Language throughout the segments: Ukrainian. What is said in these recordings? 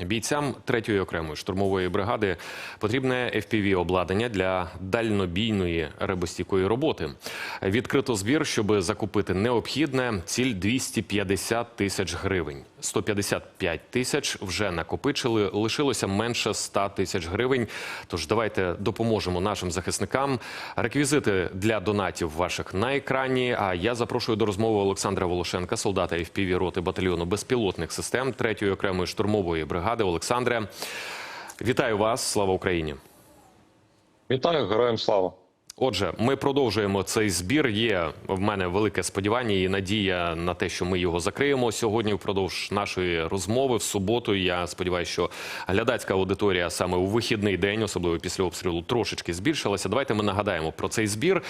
Бійцям третьої окремої штурмової бригади потрібне fpv обладнання для дальнобійної ребостійкої роботи. Відкрито збір, щоб закупити необхідне. Ціль 250 тисяч гривень. 155 тисяч вже накопичили. Лишилося менше 100 тисяч гривень. Тож давайте допоможемо нашим захисникам. Реквізити для донатів ваших на екрані. А я запрошую до розмови Олександра Волошенка, солдата FPV роти батальйону безпілотних систем третьої окремої штурмової бригади. Олександре, вітаю вас! Слава Україні! Вітаю, героям слава. Отже, ми продовжуємо цей збір. Є в мене велике сподівання і надія на те, що ми його закриємо сьогодні. Впродовж нашої розмови в суботу. Я сподіваюся, що глядацька аудиторія саме у вихідний день, особливо після обстрілу, трошечки збільшилася. Давайте ми нагадаємо про цей збір.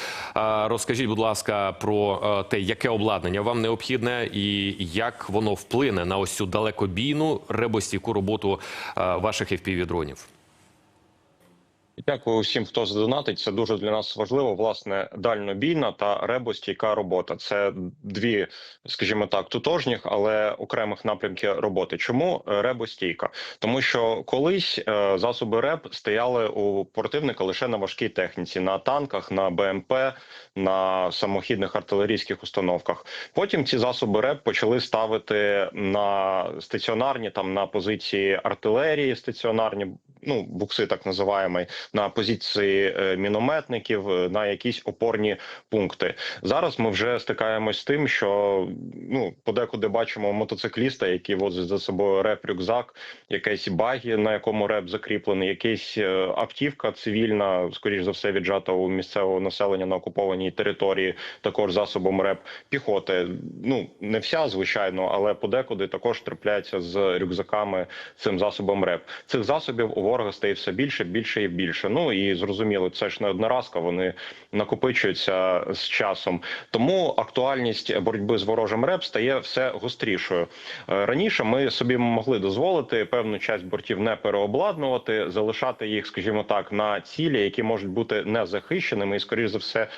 Розкажіть, будь ласка, про е, те, яке обладнання вам необхідне, і як воно вплине на ось цю далекобійну ребостійку роботу е, ваших FPV-дронів. Дякую всім, хто задонатить. Це дуже для нас важливо. Власне, дальнобійна та ребостійка робота. Це дві, скажімо так, тутожніх, але окремих напрямків роботи. Чому ребостійка? Тому що колись е, засоби РЕБ стояли у противника лише на важкій техніці, на танках, на БМП, на самохідних артилерійських установках. Потім ці засоби РЕБ почали ставити на стаціонарні там на позиції артилерії, стаціонарні, ну букси так називаємо, на позиції е, мінометників, е, на якісь опорні пункти. Зараз ми вже стикаємось з тим, що ну подекуди бачимо мотоцикліста, який возить за собою реп-рюкзак, якесь багі, на якому реп закріплений, якась е, автівка цивільна, скоріш за все, віджата у місцевого населення на окупованій території, також засобом реп піхоти. Ну не вся звичайно, але подекуди також трапляється з рюкзаками цим засобом реп. Цих засобів у ворога стає все більше, більше і більше. Ну і зрозуміло, це ж не одноразка, вони накопичуються з часом. Тому актуальність боротьби з ворожим реп стає все гострішою. Е, Раніше ми собі могли дозволити певну часть бортів не переобладнувати, залишати їх, скажімо так, на цілі, які можуть бути незахищеними, і скоріш за все.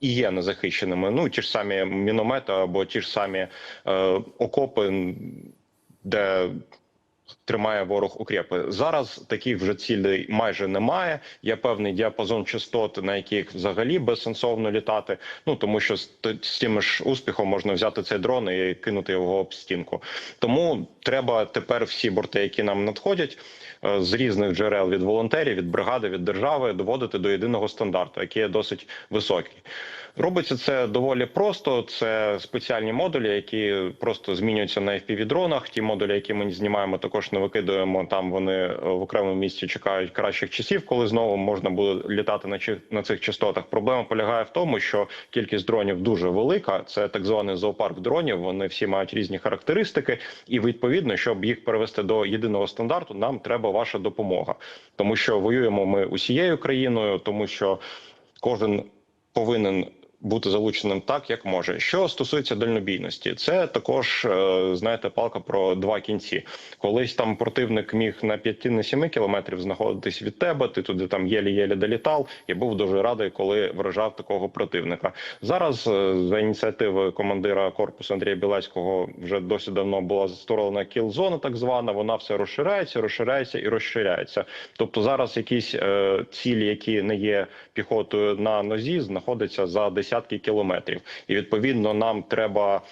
І є незахищеними. Ну ті ж самі міномети або ті ж самі е, окопи, де тримає ворог укріпи. Зараз таких вже цілей майже немає. Є певний діапазон частот, на яких взагалі безсенсовно літати. Ну тому що з, з тим ж успіхом можна взяти цей дрон і кинути його об стінку. Тому треба тепер всі борти, які нам надходять. е, З різних джерел від волонтерів, від бригади, від держави доводити до єдиного стандарту, який є досить високий. Робиться це доволі просто. Це спеціальні модулі, які просто змінюються на FPV-дронах. Ті модулі, які ми знімаємо, також не викидуємо. Там вони е, в окремому місці чекають кращих часів, коли знову можна буде літати на чи- на цих частотах. Проблема полягає в тому, що кількість дронів дуже велика. Це так званий зоопарк дронів. Вони всі мають різні характеристики, і відповідно, щоб їх перевести до єдиного стандарту, нам треба ваша допомога, тому що воюємо ми усією країною, тому що кожен повинен бути залученим так, як може. Що стосується дальнобійності, це також е, знаєте палка про два кінці. Колись там противник міг на 5-7 кілометрів знаходитись від тебе. Ти туди там єлі-єлі долітав. Я був дуже радий, коли вражав такого противника. Зараз е, за ініціативи командира корпусу Андрія Білецького вже досить давно була створена кіл-зона, так звана. Вона все розширяється, розширяється і розширяється. Тобто зараз якісь е, цілі, які не є піхотою на нозі, знаходяться за десятки кілометрів, і відповідно нам треба.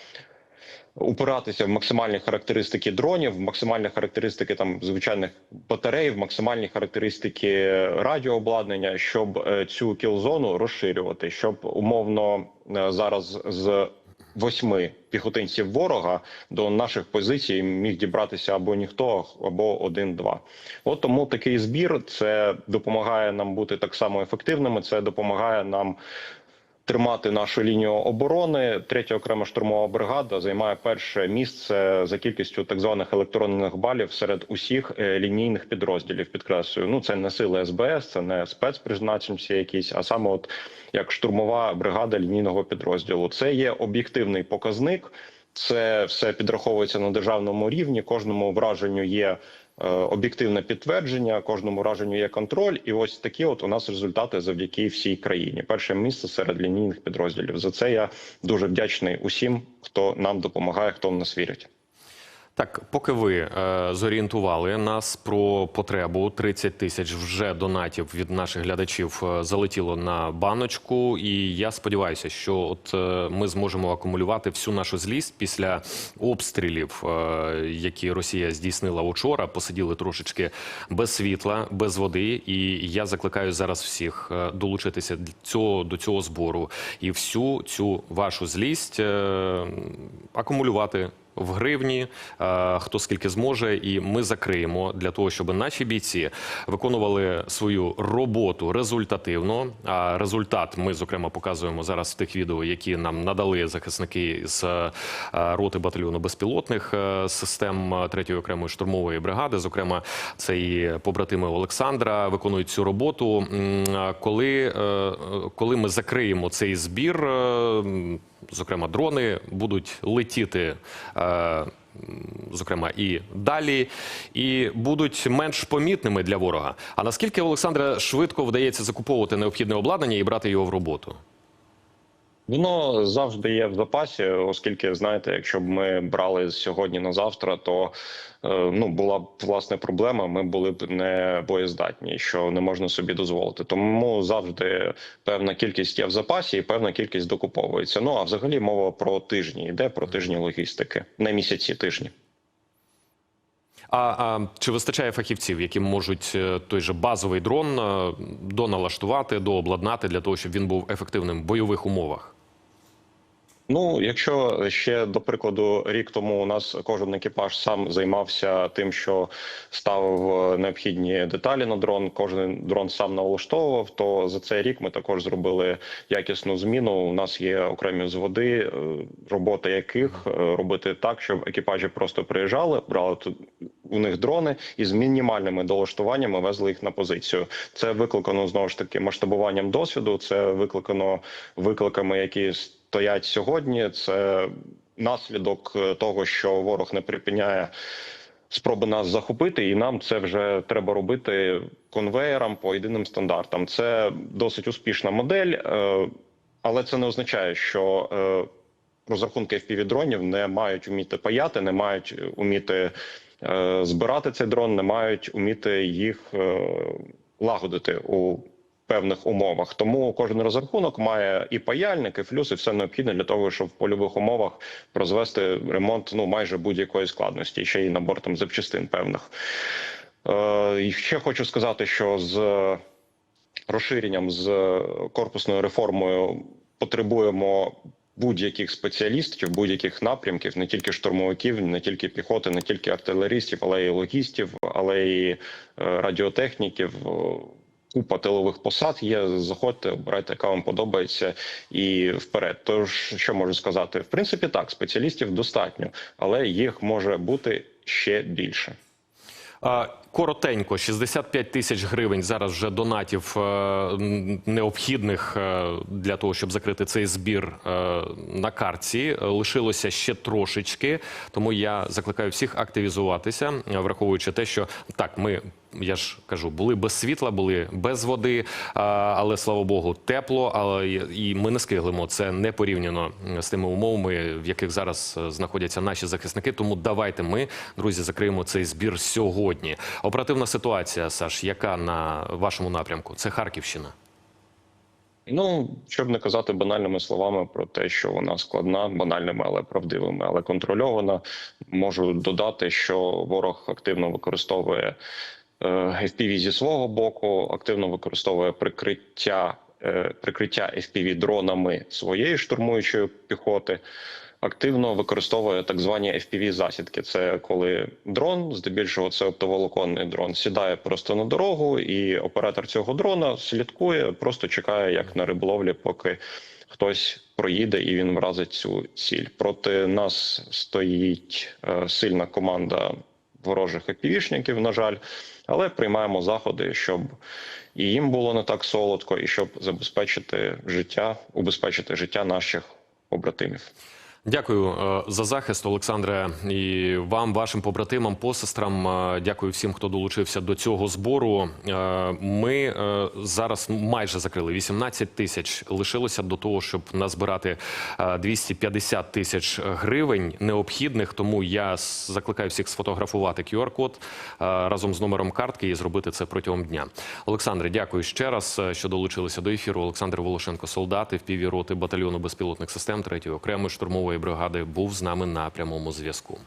Упиратися в максимальні характеристики дронів, в максимальні характеристики там звичайних батарей, в максимальні характеристики радіообладнання, щоб е, цю кіл-зону розширювати, щоб умовно е, зараз з восьми піхотинців ворога до наших позицій міг дібратися або ніхто, або один-два. От тому такий збір це допомагає нам бути так само ефективними. Це допомагає нам тримати нашу лінію оборони. Третя окрема штурмова бригада займає перше місце за кількістю так званих електронних балів серед усіх е, лінійних підрозділів. Підкреслюю, ну це не сили СБС, це не спецпризначенці якісь, а саме от як штурмова бригада лінійного підрозділу. Це є об'єктивний показник. Це все підраховується на державному рівні. Кожному враженню є об'єктивне підтвердження, кожному враженню є контроль. І ось такі от у нас результати завдяки всій країні. Перше місце серед лінійних підрозділів. За це я дуже вдячний усім, хто нам допомагає, хто в нас вірить. Так, поки ви е, зорієнтували нас про потребу 30 тисяч вже донатів від наших глядачів е, залетіло на баночку, і я сподіваюся, що от е, ми зможемо акумулювати всю нашу злість після обстрілів, е, які Росія здійснила учора. Посиділи трошечки без світла, без води. І я закликаю зараз всіх е, долучитися до цього, до цього збору і всю цю вашу злість е, акумулювати в гривні, е, хто скільки зможе, і ми закриємо для того, щоб наші бійці виконували свою роботу результативно. А результат ми зокрема показуємо зараз в тих відео, які нам надали захисники з е, роти батальйону безпілотних е, систем 3-ї окремої штурмової бригади. Зокрема, це і побратими Олександра виконують цю роботу. Коли, коли ми закриємо цей збір. Зокрема, дрони будуть летіти, е, зокрема, і далі, і будуть менш помітними для ворога. А наскільки Олександра швидко вдається закуповувати необхідне обладнання і брати його в роботу? Воно завжди є в запасі, оскільки знаєте, якщо б ми брали з сьогодні на завтра, то е, ну була б власне проблема. Ми були б не боєздатні, що не можна собі дозволити. Тому завжди певна кількість є в запасі, і певна кількість докуповується. Ну а взагалі мова про тижні йде про тижні логістики, не місяці тижні. А, а чи вистачає фахівців, які можуть е, той же базовий дрон е, доналаштувати, дообладнати для того, щоб він був ефективним в бойових умовах? Ну, якщо ще до прикладу, рік тому у нас кожен екіпаж сам займався тим, що ставив е, необхідні деталі на дрон, кожен дрон сам налаштовував, то за цей рік ми також зробили якісну зміну. У нас є окремі зводи, е, робота яких е, робити так, щоб екіпажі просто приїжджали, брали тут у них дрони і з мінімальними долаштуваннями везли їх на позицію. Це викликано знову ж таки масштабуванням досвіду. Це викликано викликами, які стоять сьогодні. Це наслідок е, того, що ворог не припиняє спроби нас захопити, і нам це вже треба робити конвеєром по єдиним стандартам. Це досить успішна модель, е, але це не означає, що е, розрахунки FPV-дронів не мають уміти паяти, не мають уміти збирати цей дрон, не мають уміти їх лагодити у певних умовах. Тому кожен розрахунок має і паяльник, і флюс, і все необхідне для того, щоб в польових умовах розвести ремонт ну майже будь-якої складності, ще й набор там запчастин певних. Е, ще хочу сказати, що з розширенням з корпусною реформою потребуємо будь-яких спеціалістів, будь-яких напрямків, не тільки штурмовиків, не тільки піхоти, не тільки артилерістів, але й логістів, але й е, радіотехніків. Купа тилових посад є. Заходьте, обирайте, яка вам подобається, і вперед. Тож що можу сказати? В принципі, так спеціалістів достатньо, але їх може бути ще більше. А, Коротенько, 65 тисяч гривень зараз вже донатів е, необхідних е, для того, щоб закрити цей збір е, на картці. Е, Лишилося ще трошечки, тому я закликаю всіх активізуватися, враховуючи те, що так, ми. Я ж кажу, були без світла, були без води, але слава Богу, тепло. Але і- ми не скиглимо. Це не порівняно з тими умовами, в яких зараз знаходяться наші захисники. Тому давайте ми, друзі, закриємо цей збір сьогодні. Оперативна ситуація, Саш, яка на вашому напрямку? Це Харківщина. Ну, щоб не казати банальними словами про те, що вона складна, банальними, але правдивими, але контрольована. Можу додати, що ворог активно використовує е, FPV зі свого боку, активно використовує прикриття, е, прикриття FPV дронами своєї штурмуючої піхоти. Активно використовує так звані fpv засідки. Це коли дрон, здебільшого це оптоволоконний дрон, сідає просто на дорогу, і оператор цього дрона слідкує, просто чекає, як на риболовлі, поки хтось проїде і він вразить цю ціль. Проти нас стоїть е, сильна команда ворожих епівішників, на жаль, але приймаємо заходи, щоб і їм було не так солодко, і щоб забезпечити життя, убезпечити життя наших побратимів. Дякую е, за захист, Олександре, і вам, вашим побратимам, посестрам. Е, Дякую всім, хто долучився до цього збору. Е, Ми зараз майже закрили 18 тисяч. Лишилося до того, щоб назбирати е, 250 тисяч гривень необхідних. Тому я закликаю всіх сфотографувати QR-код разом з номером картки і зробити це протягом дня. Олександре, дякую ще раз, що долучилися до ефіру. Олександр Волошенко, солдат в піві роти батальйону безпілотних систем 3-ї окремої штурмової бригади, був з нами на прямому зв'язку.